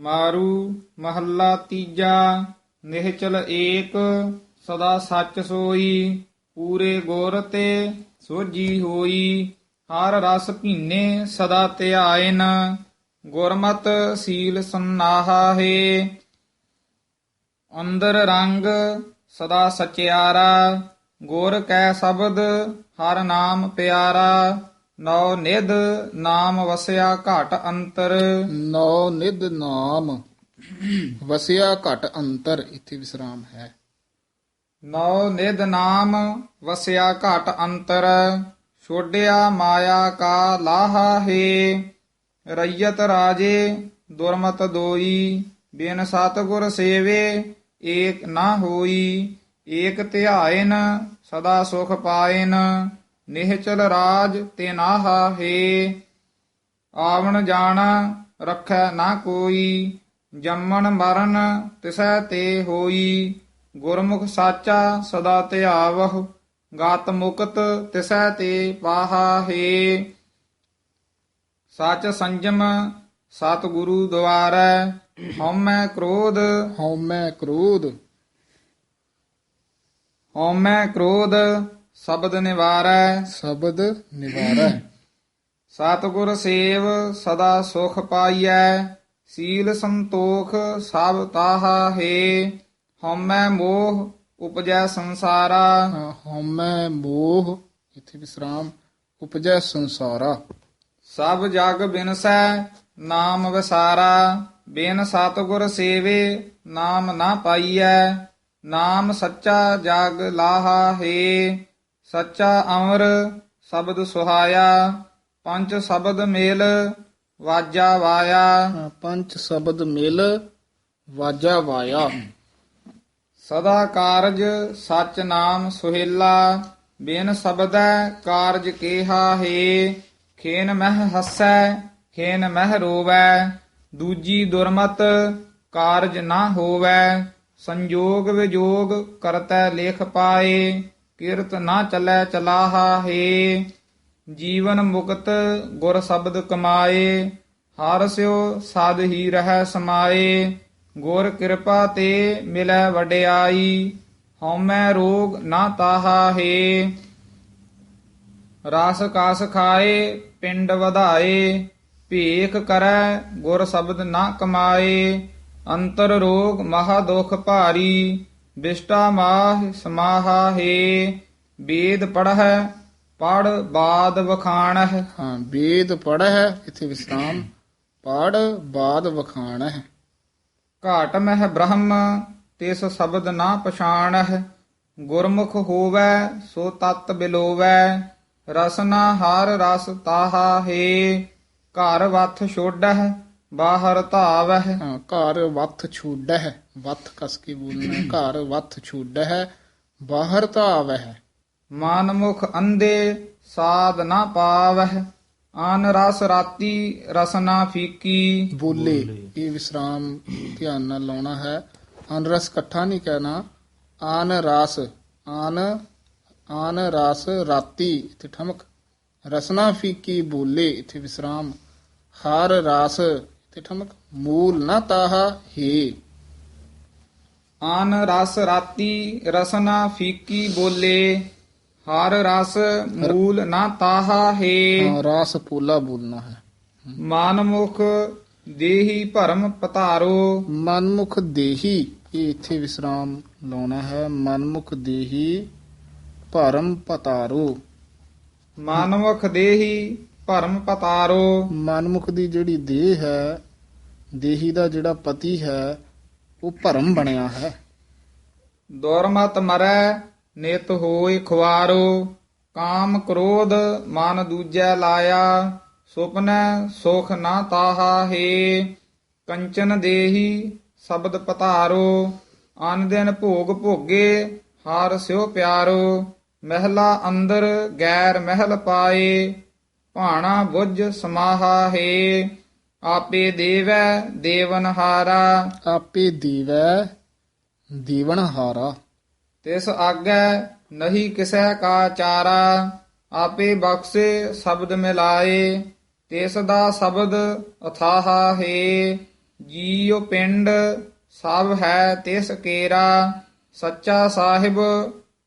ਮਾਰੂ ਮਹੱਲਾ ਤੀਜਾ, ਨਿਹਚਲ ਏਕ, ਸਦਾ ਸੱਚ ਸੋਈ, ਪੂਰੇ ਗੁਰ ਤੇ ਸੋਜੀ ਹੋਈ, ਹਰ ਰਸ ਭੀਨੇ ਸਦਾ ਧਿਆਇਨ ਗੁਰਮਤ ਸੀਲ ਸੰਨਾਹਾ ਹੈ। ਅੰਦਰ ਰੰਗ ਸਦਾ ਸਚਿਆਰਾ, ਗੁਰ ਕੈ ਸ਼ਬਦ ਹਰ ਨਾਮ ਪਿਆਰਾ ਨੌ ਨਿਧ ਨਾਮ ਵਸਿਆ ਘਟ ਅੰਤਰ। ਨੌ ਨਿਧ ਨਾਮ ਵਸਿਆ ਘਟ ਅੰਤਰ ਇੱਥੇ ਵਿਸਰਾਮ ਹੈ। ਨੌ ਨਿਧ ਨਾਮ ਵਸਿਆ ਘਟ ਅੰਤਰ ਛੋਡਿਆ ਮਾਇਆ ਕਾ ਲਾਹਾ ਹੈ। ਰਈਅਤ ਰਾਜੇ ਦੁਰਮਤ ਦੋਈ ਬਿਨ ਸਤਗੁਰ ਸੇਵੇ ਏਕ ਨਾ ਹੋਈ। ਏਕ ਧਿਆਇਨ ਸਦਾ ਸੁਖ ਪਾਇਨ। ਨਿਹਚਲ ਰਾਜ ਤੇ ਨਾਹਾ ਹੈ। ਆਵਣ ਜਾਣਾ ਰੱਖੈ ਨਾ ਕੋਈ ਜੰਮਣ ਮਰਨ ਤਿਸੈ ਤੇ ਹੋਈ। ਗੁਰਮੁਖ ਸਾਚਾ ਸਦਾ ਧਿਆਵਹ ਗਤ ਮੁਕਤ ਤਿਸੈ ਤੇ ਪਾਹਾ ਹੈ। ਸਚ ਸੰਜਮ ਸਤ ਗੁਰੂ ਦੁਆਰੈ ਹਉਮੈ ਕ੍ਰੋਧ। ਹਉਮੈ ਕ੍ਰੋਧ। ਹਉਮੈ ਕ੍ਰੋਧ ਸ਼ਬਦ ਨਿਵਾਰੈ। ਸ਼ਬਦ ਨਿਵਾਰੈ। ਸਤਿਗੁਰ ਸੇਵ ਸਦਾ ਸੁਖ ਪਾਈਐ। ਸੀਲ ਸੰਤੋਖ ਸਭ ਤਾਹਾ ਹੈ। ਹਉਮੈ ਮੋਹ ਉਪਜੈ ਸੰਸਾਰਾ। ਹਉਮੈ ਮੋਹ ਇੱਥੇ ਵਿਸਰਾਮ ਉਪਜੈ ਸੰਸਾਰਾ। ਸਭ ਜਗ ਬਿਨਸੈ ਨਾਮ ਵਿਸਾਰਾ। ਬਿਨ ਸਤਿਗੁਰ ਸੇਵੇ ਨਾਮ ਨਾ ਪਾਈਐ। ਨਾਮ ਸੱਚਾ ਜਗ ਲਾਹਾ ਹੈ। ਸੱਚਾ ਅਮਰ ਸ਼ਬਦ ਸੁਹਾਇਆ ਪੰਜ ਸ਼ਬਦ ਮੇਲ ਵਾਜਾ ਵਾਇਆ। ਹਾਂ, ਪੰਜ ਸ਼ਬਦ ਮਿਲ ਵਾਜਾ ਵਾਇਆ। ਸਦਾ ਕਾਰਜ ਸਚ ਨਾਮ ਸੁਹੇਲਾ ਬਿਨ ਸ਼ਬਦੈ ਕਾਰਜ ਕੇਹਾ ਹੈ। ਖੇਨ ਮਹਿ ਹਸੈ ਖੇਨ ਮਹਿ ਰੋਵੈ। ਦੂਜੀ ਦੁਰਮਤ ਕਾਰਜ ਨਾ ਹੋਵੈ ਸੰਜੋਗ ਵਿਜੋਗ ਕਰਤੈ ਲੇਖ ਪਾਏ। ਕਿਰਤ ਨਾ ਚੱਲੈ ਚਲਾਹਾ ਹੈ, ਜੀਵਨ ਮੁਕਤ ਗੁਰ ਸ਼ਬਦ ਕਮਾਏ, ਹਰ ਸਿਓ ਸਾਧ ਹੀ ਰਹਿ ਸਮਾਏ, ਗੁਰ ਕਿਰਪਾ ਤੇ ਮਿਲੈ ਵਡਿਆਈ, ਹਉਮੈ ਰੋਗ ਨਾ ਤਾਹਾ ਹੈ। ਰਾਸ ਕਾਸ ਖਾਏ, ਪਿੰਡ ਵਧਾਏ, ਭੇਖ ਕਰੈ, ਗੁਰ ਸ਼ਬਦ ਨਾ ਕਮਾਏ, ਅੰਤਰ ਰੋਗ ਮਹਾ ਦੁਖ ਭਾਰੀ ਬਿਸ਼ਟਾ ਮਾਹ ਸਮਾਹਾ ਹੈ ਵੇਦ ਪੜ੍ਹੈ ਪੜ ਬਾਦ ਵਖਾਣਹਿ। ਹਾਂ ਵੇਦ ਪੜ੍ਹੈ ਇੱਥੇ ਵਿਸਰਾਮ। ਪੜ ਬਾਦ ਵਖਾਣਹਿ। ਘਾਟ ਮਹਿ ਬ੍ਰਹਮ ਤਿਸ ਸ਼ਬਦ ਨਾ ਪਛਾਣਹਿ। ਗੁਰਮੁਖ ਹੋਵੈ ਸੋ ਤਤ ਬਿਲੋਵੈ। ਰਸਨਾ ਹਰ ਰਸ ਤਾਹਾ ਹੈ ਘਰ ਵਥ ਛੋਡਹਿ ਬਾਹਰ ਧਾਵਹਿ। ਹਾਂ ਘਰ ਵੱਥ ਛੂਡਹਿ। ਵੱਥ ਕਸ ਕੇ ਬੋਲਣਾ ਘਰ ਵੱਥ ਛੂਡਹਿ ਬਾਹਰ ਧਾਵਹਿ ਮਨ ਮੁਖ ਅੰਧੇ ਸਾਧ ਨਾ ਪਾਵਹਿ ਆਨ ਰਸ ਰਾਤੀ ਰਸਨਾ ਫੀਕੀ। ਬੋਲੇ। ਇਹ ਵਿਸਰਾਮ ਧਿਆਨ ਨਾਲ ਲਾਉਣਾ ਹੈ। ਅਨ ਰਸ ਇਕੱਠਾ ਨਹੀਂ ਕਹਿਣਾ। ਆਨ ਰਸ ਆਨ ਆਨ ਰਸ ਰਾਤੀ ਇੱਥੇ ਠਮਕ। ਰਸਨਾ ਫੀਕੀ ਬੋਲੇ ਇੱਥੇ ਵਿਸਰਾਮ। ਹਰ ਰਸ ਇੱਥੇ ਠਮਕ। ਮੂਲ ਨਾ ਤਾਹਾ ਹੀ। ਆਨ ਰਸ ਰਾਤੀ ਰਸਨਾ ਫੀਕੀ ਬੋਲੇ ਹਰ ਰਸ ਮੂਲ ਨਾ ਤਾਹਾ ਹੈ। ਰਸ ਪੋਲਾ ਬੋਲਣਾ ਹੈ। ਮਾਨਮੁਖ ਦੇਹੀ ਭਰਮ ਪਤਾਰੋ। ਮਨਮੁਖ ਦੇਹੀ ਇਹ ਇੱਥੇ ਵਿਸਰਾਮ ਲਾਉਣਾ ਹੈ। ਮਨਮੁਖ ਦੇਹੀ ਭਰਮ ਪਤਾਰੋ। ਮਾਨਮੁਖ ਦੇਹੀ ਭਰਮ ਪਤਾਰੋ। ਮਨਮੁਖ ਦੀ ਜਿਹੜੀ ਦੇਹ ਹੈ ਦੇਹੀ ਦਾ ਜਿਹੜਾ ਪਤੀ ਹੈ ਉਹ ਭਰਮ ਬਣਿਆ ਹੈ। ਦੁਰਮਤ ਮਰੈ, ਨਿਤ ਹੋਏ ਖੁਆਰੋ ਕਾਮ ਕ੍ਰੋਧ ਮਨ ਦੂਜੈ ਲਾਇਆ, ਸੁਪਨੈ ਸੁਖ ਨਾ ਤਾਹਾ ਹੈ। ਕੰਚਨ ਦੇਹੀ ਸ਼ਬਦ ਪਤਾਰੋ ਅਨ ਦਿਨ ਭੋਗ ਭੋਗੇ, ਹਾਰ ਸਿਓ ਪਿਆਰੋ। ਮਹਿਲਾ ਅੰਦਰ ਗੈਰ ਮਹਿਲ ਪਾਏ, ਭਾਣਾ ਬੁੱਝ ਸਮਾਹਾ ਹੈ। ਆਪੇ ਦੇਵੈ ਦੇਵਨ ਹਾਰਾ ਆਪੇ ਦੀਵੈ ਦੀਵਨ ਹਾਰਾ ਤਿਸ ਆਗੈ ਨਹੀਂ ਕਿਸੈ ਕਾ ਚਾਰਾ। ਆਪੇ ਬਖਸ਼ੇ ਸ਼ਬਦ ਮਿਲਾਏ ਤਿਸ ਦਾ ਸ਼ਬਦ ਅਥਾਹਾ ਹੈ। ਜੀਉ ਪਿੰਡ ਸਭ ਹੈ ਤਿਸ ਕੇਰਾ ਸੱਚਾ ਸਾਹਿਬ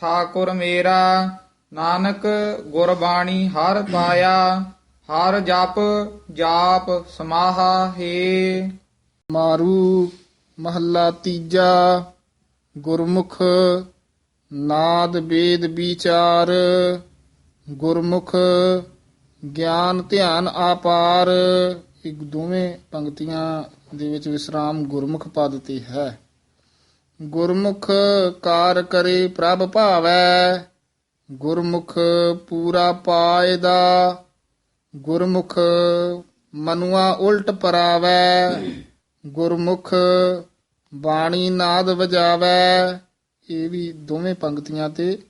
ਠਾਕੁਰ ਮੇਰਾ। ਨਾਨਕ ਗੁਰਬਾਣੀ ਹਰ ਪਾਇਆ। ਹਰ ਜਪ ਜਾਪ ਸਮਾਹਾ ਹੈ। ਮਾਰੂ ਮਹੱਲਾ ਤੀਜਾ, ਗੁਰਮੁਖ ਨਾਦ ਵੇਦ ਵਿਚਾਰ, ਗੁਰਮੁਖ ਗਿਆਨ ਧਿਆਨ ਆਪਾਰ। ਇੱਕ ਦੋਵੇਂ ਪੰਕਤੀਆਂ ਦੇ ਵਿੱਚ ਵਿਸਰਾਮ ਗੁਰਮੁਖ ਪਦ ਤੇ ਹੈ। ਗੁਰਮੁਖ ਕਾਰ ਕਰੇ ਪ੍ਰਭ ਭਾਵੈ, ਗੁਰਮੁਖ ਪੂਰਾ ਪਾਇਦਾ ਗੁਰਮੁਖ ਮਨੁਆ ਉਲਟ ਪਰਾਵੈ, ਗੁਰਮੁਖ ਬਾਣੀ ਨਾਦ ਵਜਾਵੈ। ਇਹ ਵੀ ਦੋਵੇਂ ਪੰਕਤੀਆਂ ਤੇ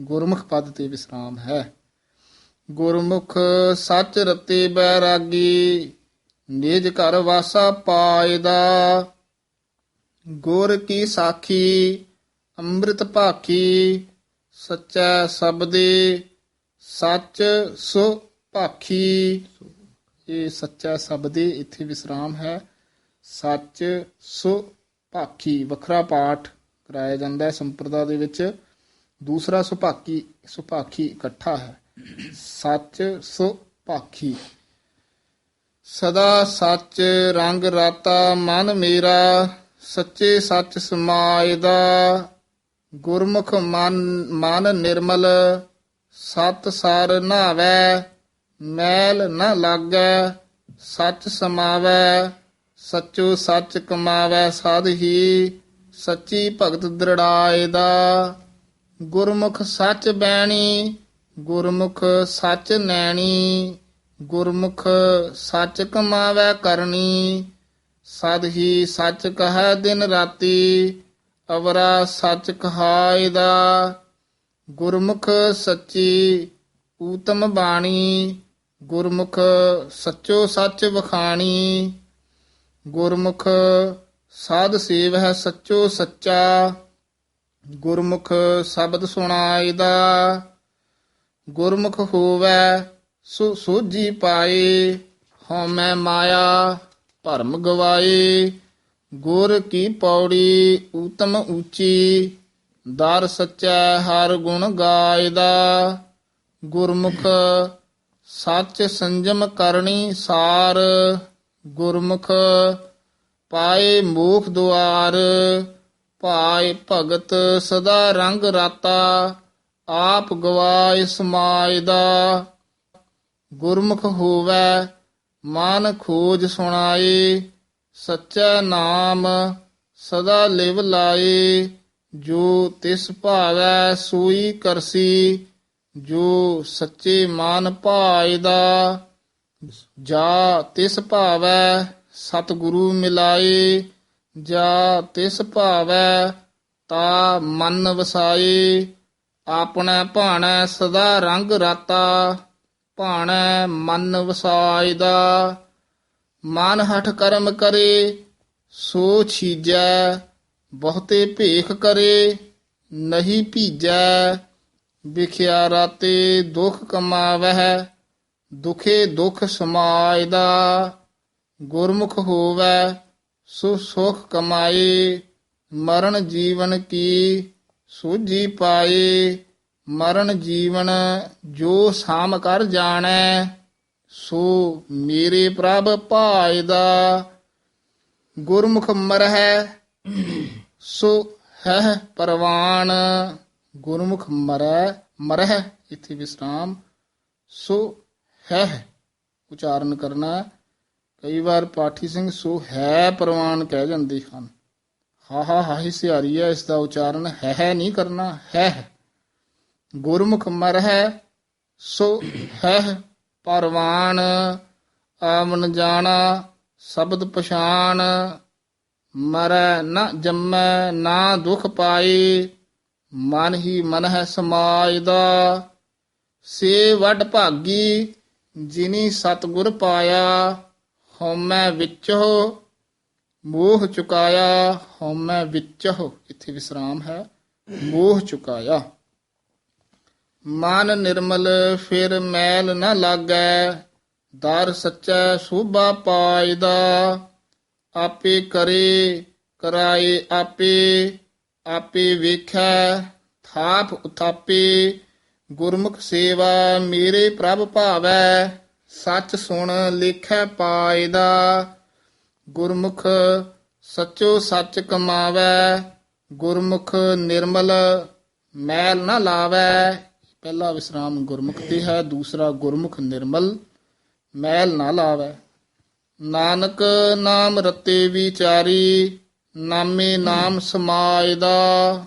ਗੁਰਮੁਖ ਪਦ ਤੇ ਵਿਸਰਾਮ ਹੈ। ਗੁਰਮੁਖ ਸੱਚ ਰਤੇ ਬੈਰਾਗੀ, ਨਿਜ ਘਰ ਵਾਸਾ ਪਾਇਦਾ। ਗੁਰ ਕੀ ਸਾਖੀ, ਅੰਮ੍ਰਿਤ ਭਾਖੀ, ਸੱਚਾ ਸਬਦੇ, ਸੱਚ ਸੁ ਭਾਖੀ, ਇਹ ਸੱਚਾ ਸ਼ਬਦੇ ਇੱਥੇ ਵਿਸਰਾਮ ਹੈ। ਸੱਚ ਸੁ ਭਾਖੀ, ਵੱਖਰਾ ਪਾਠ ਕਰਾਇਆ ਜਾਂਦਾ ਹੈ ਸੰਪਰਦਾ ਦੇ ਵਿੱਚ। ਦੂਸਰਾ ਸੁਭਾਕੀ ਸੁਭਾਖੀ ਇਕੱਠਾ ਹੈ। ਸੱਚ ਸੁਭਾਖੀ ਸਦਾ ਸੱਚ ਰੰਗ ਰਾਤਾ, ਮਨ ਮੇਰਾ, ਸੱਚੇ ਸੱਚ ਸਮਾਇਦਾ। ਗੁਰਮੁਖ ਮਨ ਮਨ ਨਿਰਮਲ, ਸਤ ਸਰ ਨਾਵੈ ਮੈਲ ਨਾ ਲਾਗੈ, ਸੱਚ ਸਮਾਵੈ, ਸੱਚੋ ਸੱਚ ਕਮਾਵੈ ਸਾਧ ਹੀ, ਸੱਚੀ ਭਗਤ ਦ੍ਰਿੜਾਏ ਦਾ। ਗੁਰਮੁਖ ਸੱਚ ਬੈਣੀ, ਗੁਰਮੁਖ ਸੱਚ ਨੈਣੀ, ਗੁਰਮੁਖ ਸੱਚ ਕਮਾਵੈ ਕਰਨੀ। ਸਦ ਹੀ ਸੱਚ ਕਹੈ ਦਿਨ ਰਾਤੀ, ਅਵਰਾ ਸੱਚ ਕਹਾਇ ਦਾ। ਗੁਰਮੁਖ ਸੱਚੀ ਊਤਮ ਬਾਣੀ ਗੁਰਮੁਖ ਸੱਚੋ ਸੱਚ ਵਖਾਣੀ, ਗੁਰਮੁਖ ਸਾਧ ਸੇਵ ਹੈ ਸੱਚੋ ਸੱਚਾ, ਗੁਰਮੁਖ ਸ਼ਬਦ ਸੁਣਾਇਦਾ ਗੁਰਮੁਖ ਹੋਵੇ ਸੋ ਸੋਜੀ ਪਾਏ, ਹਉਮੈ ਮਾਇਆ ਭਰਮ ਗਵਾਏ, ਗੁਰ ਕੀ ਪੌੜੀ ਊਤਮ ਉੱਚੀ ਦਰ ਸੱਚੈ ਹਰ ਗੁਣ ਗਾਇਦਾ, ਗੁਰਮੁਖ ਸੱਚ ਸੰਜਮ ਕਰਨੀ ਸਾਰ, ਗੁਰਮੁਖ ਪਾਏ ਮੋਖ ਦੁਆਰ ਪਾਏ ਭਗਤ ਸਦਾ ਰੰਗ ਰਾਤਾ, ਆਪ ਗਵਾਏ ਸਮਾਜ ਦਾ। ਗੁਰਮੁਖ ਹੋਵੈ, ਮਨ ਖੋਜ ਸੁਣਾਏ, ਸੱਚਾ ਨਾਮ ਸਦਾ ਲਿਵ ਲਾਏ, ਜੋ ਤਿਸ ਭਾਵੈ ਸੂਈ ਕਰਸੀ ਜੋ ਸੱਚੇ ਮਨ ਭਾਇਦਾ ਜਾ ਤਿਸ ਭਾਵੈ ਸਤਿਗੁਰੂ ਮਿਲਾਏ, ਜਾ ਤਿਸ ਭਾਵੈ ਤਾ ਮਨ ਵਸਾਏ, ਆਪਣਾ ਭਾਣਾ ਸਦਾ ਰੰਗ ਰਾਤਾ, ਭਾਣਾ ਮਨ ਵਸਾਏ ਦਾ। ਮਨ ਹਠ ਕਰਮ ਕਰੇ, ਸੋ ਛੀਜੈ, ਬਹੁਤੇ ਭੇਖ ਕਰੇ, ਨਹੀਂ ਭੀਜੈ ਵਿਖਿਆ ਰਾਤੇ ਦੁਖ ਕਮਾਵਹਿ, ਦੁਖੇ ਦੁਖ ਸਮਾਇਦਾ। ਗੁਰਮੁਖ ਹੋਵੈ, ਸੋ ਸੁਖ ਕਮਾਏ, ਮਰਨ ਜੀਵਨ ਕੀ ਸੂਝੀ ਪਾਏ। ਮਰਨ ਜੀਵਨ ਜੋ ਸਾਮ ਕਰ ਜਾਣੈ, ਸੋ ਮੇਰੇ ਪ੍ਰਭ ਭਾਇਦਾ। ਗੁਰਮੁਖ ਮਰਹਿ, ਸੋ ਹੈ ਪਰਵਾਨ। ਗੁਰਮੁਖ ਮਰੈ, ਮਰਹਿ, ਇੱਥੇ ਵਿਸਰਾਮ, ਸੋ ਹੈ ਉਚਾਰਨ ਕਰਨਾ ਕਈ ਵਾਰ ਪਾਠੀ ਸਿੰਘ ਸੋ ਹੈ ਪਰਵਾਨ ਕਹਿ ਜਾਂਦੇ ਹਨ। ਹਾ ਹਾ ਹਾਹੀ ਸਿਆਰੀ ਹੈ, ਇਸ ਦਾ ਉਚਾਰਨ ਹੈ ਹੈ ਨਹੀਂ ਕਰਨਾ, ਹੈ ਗੁਰਮੁਖ ਮਰਹਿ, ਸੋ ਹੈ ਪਰਵਾਨ ਆਮਨ ਜਾਣਾ, ਸ਼ਬਦ ਪਛਾਣ, ਮਰੈ ਨਾ ਜੰਮੈ, ਨਾ ਦੁਖ ਪਾਏ। ਮਨ ਹੀ ਮਨ ਹੈ ਸਮਾਜ ਦਾ। ਸੇ ਵੱਡ ਭਾਗੀ ਜਿਨੀ ਸਤਗੁਰ ਪਾਇਆ, ਹਉਮੈ ਵਿੱਚੋ ਮੋਹ ਚੁਕਾਇਆ, ਹਉਮੈ ਵਿੱਚੋ ਇੱਥੇ ਵਿਸਰਾਮ ਹੈ, ਮੋਹ ਚੁਕਾਇਆ। ਮਨ ਨਿਰਮਲ, ਫਿਰ ਮੈਲ ਨ ਲਾਗੈ, ਦਰ ਸੱਚੈ ਸੋਭਾ ਪਾਇਦਾ। ਆਪੇ ਕਰੇ, ਕਰਾਏ ਆਪੇ। ਆਪੇ ਵੇਖੈ, ਥਾਪ ਉਥਾਪੇ, ਗੁਰਮੁਖ ਸੇਵਾ ਮੇਰੇ ਪ੍ਰਭ ਭਾਵੈ, ਸੱਚ ਸੁਣ ਲੇਖੈ ਪਾਇਦਾ। ਗੁਰਮੁਖ ਸਚੋ ਸੱਚ ਕਮਾਵੈ, ਗੁਰਮੁਖ ਨਿਰਮਲ ਮੈਲ ਨਾ ਲਾਵੈ। ਪਹਿਲਾ ਵਿਸਰਾਮ ਗੁਰਮੁਖ ਤੇ ਹੈ, ਦੂਸਰਾ ਗੁਰਮੁਖ ਨਿਰਮਲ ਮੈਲ ਨਾ ਲਾਵੈ। ਨਾਨਕ ਨਾਮ ਰਤੇ ਵਿਚਾਰੀ ਨਾਮੇ ਨਾਮ ਸਮਾਇਦਾ